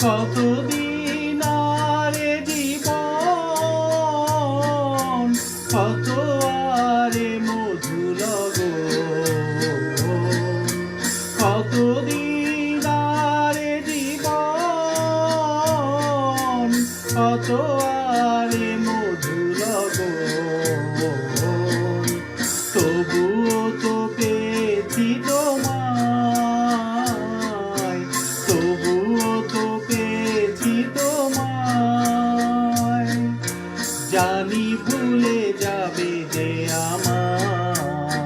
কতদিন আরে জীবন কত আরে জানি ভুলে যাবে যে আমায়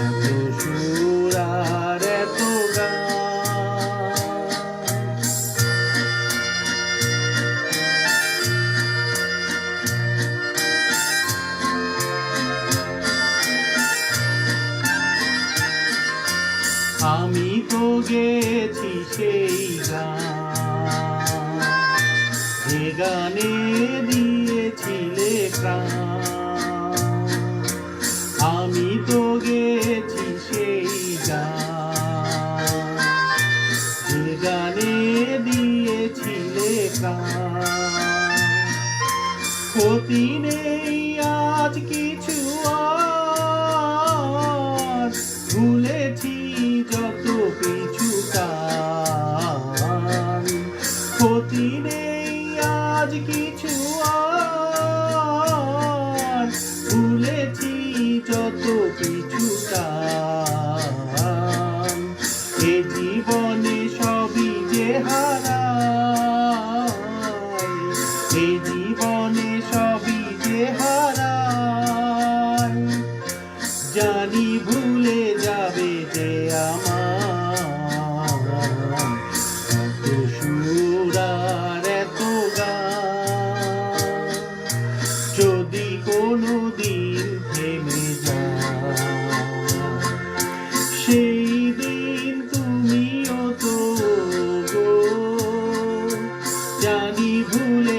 এত সুর আর এত আমি তো গেছি সেই গান। গানে আমি তো গেছি সেই গান। গানে দিয়েছিলে প্রাণ। ক্ষতি নেই আজ কিছু আর। ভুলেছি যত পিছু টান ক্ষতি নেই আজ কিছু আর। যত পিছু টান এ জীবনে সবই যে হারায় এই জীবনে সবই যে হারায়। জানি ভুলে যাবে যে আমার, এত সুর আর এত যদি কোনো সেই দিন তুমিও তো জানি ভুলে